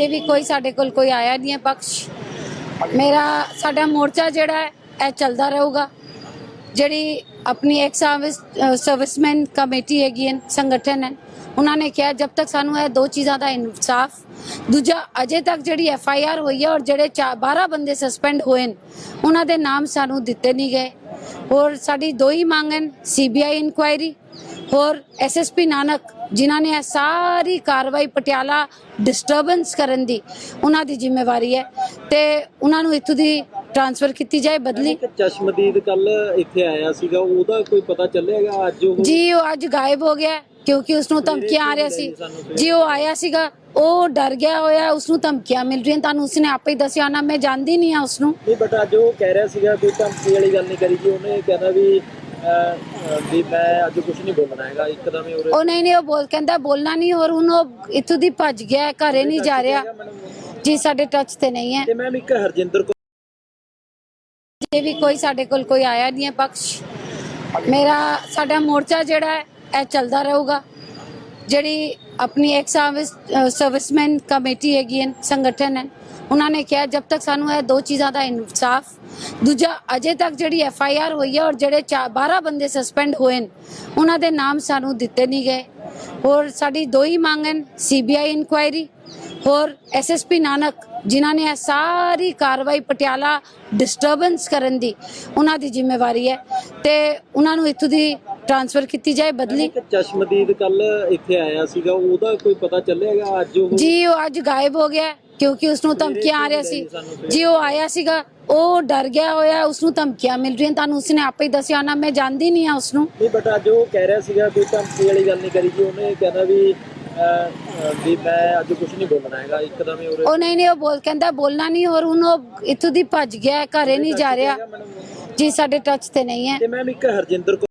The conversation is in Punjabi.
ਇਹ ਵੀ ਕੋਈ ਸਾਡੇ ਕੋਲ ਕੋਈ ਆਇਆ ਨਹੀਂ ਹੈ ਪਕਸ਼ ਮੇਰਾ, ਸਾਡਾ ਮੋਰਚਾ ਜਿਹੜਾ ਹੈ, ਇਹ ਚੱਲਦਾ ਰਹੂਗਾ। ਜਿਹੜੀ ਆਪਣੀ ਇੱਕ ਸਰਵਿਸ ਸਰਵਿਸਮੈਨ ਕਮੇਟੀ ਹੈਗੀ ਹੈ, ਸੰਗਠਨ ਹੈ, ਉਹਨਾਂ ਨੇ ਕਿਹਾ ਜਦ ਤੱਕ ਸਾਨੂੰ ਇਹ ਦੋ ਚੀਜ਼ਾਂ ਦਾ ਇਨਸਾਫ, ਦੂਜਾ, ਅਜੇ ਤੱਕ ਜਿਹੜੀ ਐਫ ਆਈ ਆਰ ਹੋਈ ਹੈ ਔਰ ਜਿਹੜੇ ਚਾ- 12 ਬੰਦੇ ਸਸਪੈਂਡ ਹੋਏ ਨੇ, ਉਹਨਾਂ ਦੇ ਨਾਮ ਸਾਨੂੰ ਦਿੱਤੇ ਨਹੀਂ ਗਏ। ਔਰ ਸਾਡੀ ਦੋ ਹੀ ਮੰਗ ਹਨ ਸੀਬੀਆਈ ਇਨਕੁਆਇਰੀ ਹੋਰ ਐਸਐਸਪੀ ਨਾਨਕ ਜਿਨ੍ਹਾਂ ਨੇ ਇਹ ਸਾਰੀ ਕਾਰਵਾਈ ਪਟਿਆਲਾ ਡਿਸਟਰਬੈਂਸ ਕਰਨ ਦੀ ਉਹਨਾਂ ਦੀ ਜ਼ਿੰਮੇਵਾਰੀ ਹੈ ਤੇ ਉਹਨਾਂ ਨੂੰ ਇੱਥੋਂ ਦੀ ਟ੍ਰਾਂਸਫਰ ਕੀਤੀ ਜਾਏ ਬਦਲੀ। ਇੱਕ ਚਸ਼ਮਦੀਦ ਕੱਲ ਇੱਥੇ ਆਇਆ ਸੀਗਾ ਉਹਦਾ ਕੋਈ ਪਤਾ ਚੱਲਿਆਗਾ ਅੱਜ ਉਹ ਜੀ ਉਹ ਅੱਜ ਗਾਇਬ ਹੋ ਗਿਆ ਹੈ, ਕਿਉਂਕਿ ਉਸ ਨੂੰ ਧਮਕੀਆਂ ਆ ਰਿਹਾ ਸੀ। ਜੀ ਉਹ ਆਇਆ ਸੀਗਾ ਉਹ ਡਰ ਗਿਆ ਹੋਇਆ ਉਸ ਨੂੰ ਧਮਕੀਆਂ ਮਿਲ ਰਹੀਆਂ ਤੁਹਾਨੂੰ ਉਸਨੇ ਆਪੇ ਹੀ ਦੱਸਿਆ ਨਾ ਮੈਂ ਜਾਣਦੀ ਨਹੀਂ ਆ ਉਸ ਨੂੰ ਨਹੀਂ ਬਟ ਅੱਜ ਉਹ ਕਹਿ ਰਿਹਾ ਸੀਗਾ ਕੋਈ ਧਮਕੀ ਵਾਲੀ ਗੱਲ ਨਹੀਂ ਕਰੀ ਜੀ ਉਹਨੇ ਕਹਿੰਦਾ ਵੀ ਵੀ ਮੈਂ ਅੱਜ ਕੁਝ ਨਹੀਂ ਬੋਲਣਾ ਹੈਗਾ ਇੱਕਦਮ ਹੀ ਉਰੇ ਉਹ ਨਹੀਂ ਨਹੀਂ ਉਹ ਬੋਲ ਕਹਿੰਦਾ ਬੋਲਣਾ ਨਹੀਂ ਔਰ ਹੁਣ ਉਹ ਇੱਥੋਂ ਦੀ ਭੱਜ ਗਿਆ ਹੈ, ਘਰੇ ਨਹੀਂ ਜਾ ਰਿਹਾ। ਜੀ ਸਾਡੇ ਟੱਚ ਤੇ ਨਹੀਂ ਹੈ। ਤੇ ਮੈਮ ਇੱਕ ਹਰਜਿੰਦਰ ਕੌਰ ਇਹ ਵੀ ਕੋਈ ਸਾਡੇ ਕੋਲ ਕੋਈ ਆਇਆ ਨਹੀਂ ਹੈ ਪਕਸ਼ ਮੇਰਾ ਸਾਡਾ ਮੋਰਚਾ ਜਿਹੜਾ ਹੈ ਇਹ ਚੱਲਦਾ ਰਹੂਗਾ। ਜਿਹੜੀ ਆਪਣੀ ਇੱਕ ਸਰਵਿਸ ਸਰਵਿਸਮੈਨ ਕਮੇਟੀ ਹੈਗੀ ਹੈ ਸੰਗਠਨ ਹੈ ਉਹਨਾਂ ਨੇ ਕਿਹਾ ਜਦ ਤੱਕ ਸਾਨੂੰ ਇਹ ਦੋ ਚੀਜ਼ਾਂ ਦਾ ਇਨਸਾਫ ਦੂਜਾ ਅਜੇ ਤੱਕ ਜਿਹੜੀ ਐਫ ਆਈ ਆਰ ਹੋਈ ਹੈ ਔਰ ਜਿਹੜੇ ਚਾ- 12 ਬੰਦੇ ਸਸਪੈਂਡ ਹੋਏ ਨੇ ਉਹਨਾਂ ਦੇ ਨਾਮ ਸਾਨੂੰ ਦਿੱਤੇ ਨਹੀਂ ਗਏ। ਔਰ ਸਾਡੀ ਦੋ ਹੀ ਮੰਗ ਹਨ ਸੀਬੀਆਈ ਇਨਕੁਆਇਰੀ ਹੋਰ ਐਸਐਸਪੀ ਨਾਨਕ ਜਿਨ੍ਹਾਂ ਨੇ ਇਹ ਸਾਰੀ ਕਾਰਵਾਈ ਪਟਿਆਲਾ ਡਿਸਟਰਬੈਂਸ ਕਰਨ ਦੀ ਉਹਨਾਂ ਦੀ ਜ਼ਿੰਮੇਵਾਰੀ ਹੈ ਤੇ ਉਹਨਾਂ ਨੂੰ ਇੱਥੋਂ ਦੀ ਟ੍ਰਾਂਸਫਰ ਕੀਤੀ ਜਾਏ ਬਦਲੀ। ਚਸ਼ਮਦੀਦ ਕੱਲ ਇੱਥੇ ਆਇਆ ਸੀਗਾ ਉਹਦਾ ਕੋਈ ਪਤਾ ਚੱਲਿਆਗਾ ਅੱਜ ਉਹ ਜੀ ਉਹ ਅੱਜ ਗਾਇਬ ਹੋ ਗਿਆ। ਕਿਉਂਕਿ ਉਸ ਨੂੰ ਧਮਕੀਆਂ ਆ ਰਿਹਾ ਸੀ। ਜੀ ਉਹ ਆਇਆ ਸੀਗਾ ਉਹ ਡਰ ਗਿਆ ਹੋਇਆ ਉਸ ਨੂੰ ਧਮਕੀਆਂ ਮਿਲ ਰਹੀਆਂ ਤੁਹਾਨੂੰ ਉਸਨੇ ਆਪੇ ਹੀ ਦੱਸਿਆ ਨਾ ਮੈਂ ਜਾਣਦੀ ਨਹੀਂ ਆ ਉਸ ਨੂੰ ਨਹੀਂ ਬਟ ਅੱਜ ਉਹ ਕਹਿ ਰਿਹਾ ਸੀਗਾ ਕੋਈ ਧਮਕੀ ਵਾਲੀ ਗੱਲ ਨਹੀਂ ਕਰੀ ਜੀ। ਉਹਨੇ ਕਹਿੰਦਾ ਵੀ ਵੀ ਮੈਂ ਅੱਜ ਕੁਝ ਨਹੀਂ ਬੋਲਣਾ ਹੈਗਾ ਇੱਕਦਮ ਹੀ ਉਹ ਨਹੀਂ ਨਹੀਂ ਉਹ ਬੋਲ ਕਹਿੰਦਾ ਬੋਲਣਾ ਨਹੀਂ ਔਰ ਹੁਣ ਉਹ ਇੱਥੋਂ ਦੀ ਭੱਜ ਗਿਆ ਘਰੇ ਨਹੀਂ ਜਾ ਰਿਹਾ। ਜੀ ਸਾਡੇ ਟੱਚ ਤੇ ਨਹੀਂ ਹੈ। ਤੇ ਮੈਮ ਇੱਕ ਹਰਜਿੰਦਰ